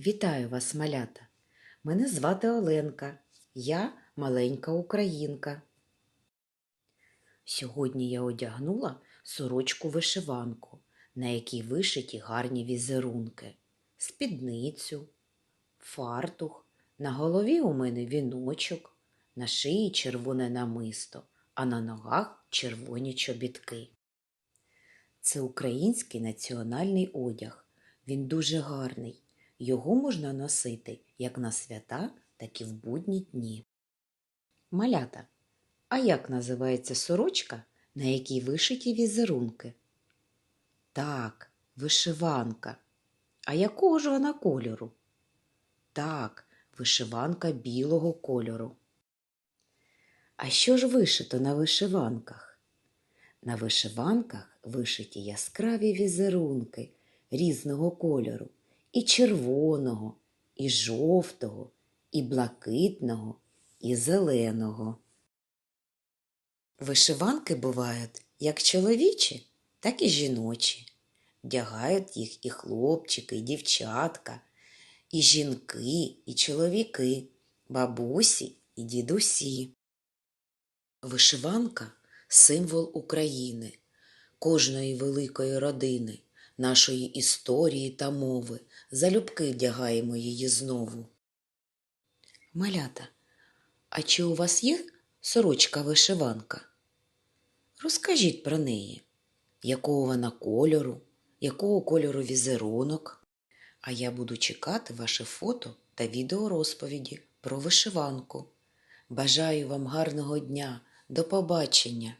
Вітаю вас, малята! Мене звати Оленка. Я маленька українка. Сьогодні я одягнула сорочку вишиванку, на якій вишиті гарні візерунки, спідницю, фартух, на голові у мене віночок, на шиї червоне намисто, а на ногах червоні чобітки. Це український національний одяг. Він дуже гарний. Його можна носити як на свята, так і в будні дні. Малята. А як називається сорочка, на якій вишиті візерунки? Так, вишиванка. А якого ж вона кольору? Так, вишиванка білого кольору. А що ж вишито на вишиванках? На вишиванках вишиті яскраві візерунки різного кольору і червоного, і жовтого, і блакитного, і зеленого. Вишиванки бувають як чоловічі, так і жіночі. Вдягають їх і хлопчики, і дівчатка, і жінки, і чоловіки, бабусі і дідусі. Вишиванка символ України, кожної великої родини, нашої історії та мови. Залюбки вдягаємо її знову. Малята, а чи у вас є сорочка-вишиванка? Розкажіть про неї, якого вона кольору, якого кольору візерунок. А я буду чекати ваше фото та відеорозповіді про вишиванку. Бажаю вам гарного дня, до побачення!